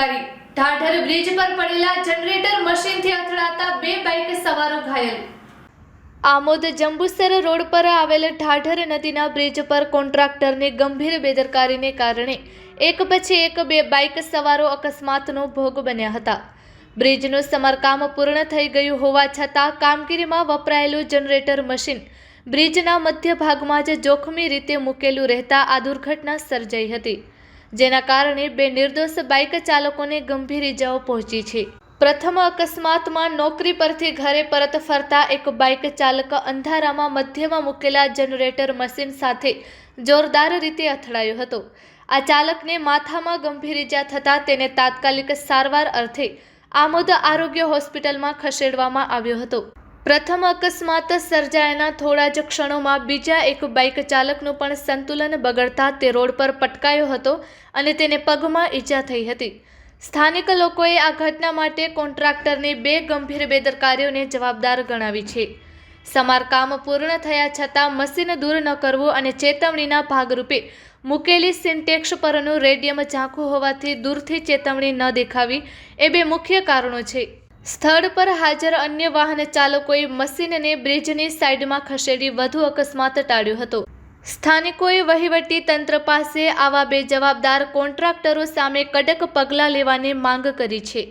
Bridge પર પડેલા generator મશીનથી અથડાતા બે બાઇક સવારો ઘાયલ. આમોદ જંબુસર રોડ પર આવેલ ઢાઢર નદીના બ્રિજ પર કોન્ટ્રાક્ટરની ગંભીર બેદરકારીને કારણે એક પછી એક બે બાઇક સવારો અકસ્માતનો ભોગ બન્યા હતા. બ્રિજનું સમારકામ પૂર્ણ થઈ ગયું હોવા છતાં કામગીરીમાં વપરાયેલું જનરેટર મશીન બ્રિજના મધ્ય ભાગમાં જ જોખમી રીતે મૂકેલું રહેતા આ દુર્ઘટના સર્જાઈ હતી. જેના કારણે બે નિર્દોષ બાઇક ચાલકોને ગંભીર ઇજાઓ પહોંચી છે. પ્રથમ અકસ્માતમાં નોકરી પરથી ઘરે પરત ફરતા એક બાઇક ચાલક અંધારામાં મધ્યમાં મૂકેલા જનરેટર મશીન સાથે જોરદાર રીતે અથડાયો હતો. આ ચાલકને માથામાં ગંભીર ઇજા થતાં તેને તાત્કાલિક સારવાર અર્થે આમોદ આરોગ્ય હોસ્પિટલમાં ખસેડવામાં આવ્યો હતો. પ્રથમ અકસ્માત સર્જાયાના થોડા જ ક્ષણોમાં બીજા એક બાઇક ચાલકનું પણ સંતુલન બગડતા તે રોડ પર પટકાયો હતો અને તેને પગમાં ઈજા થઈ હતી. સ્થાનિક લોકોએ આ ઘટના માટે કોન્ટ્રાક્ટરની બે ગંભીર બેદરકારીઓને જવાબદાર ગણાવી છે. સમારકામ પૂર્ણ થયા છતાં મશીન દૂર ન કરવું અને ચેતવણીના ભાગરૂપે મૂકેલી સિન્ટેક્સ પરનું રેડિયમ ઝાંખું હોવાથી દૂરથી ચેતવણી ન દેખાવી એ બે મુખ્ય કારણો છે. સ્થળ પર હાજર અન્ય વાહન ચાલકોએ મશીનને બ્રિજની સાઈડમાં ખસેડી વધુ અકસ્માત ટાળ્યો હતો. સ્થાનિકોએ વહીવટી તંત્ર પાસે આવા બે જવાબદાર કોન્ટ્રાક્ટરો સામે કડક પગલાં લેવાની માંગ કરી છે.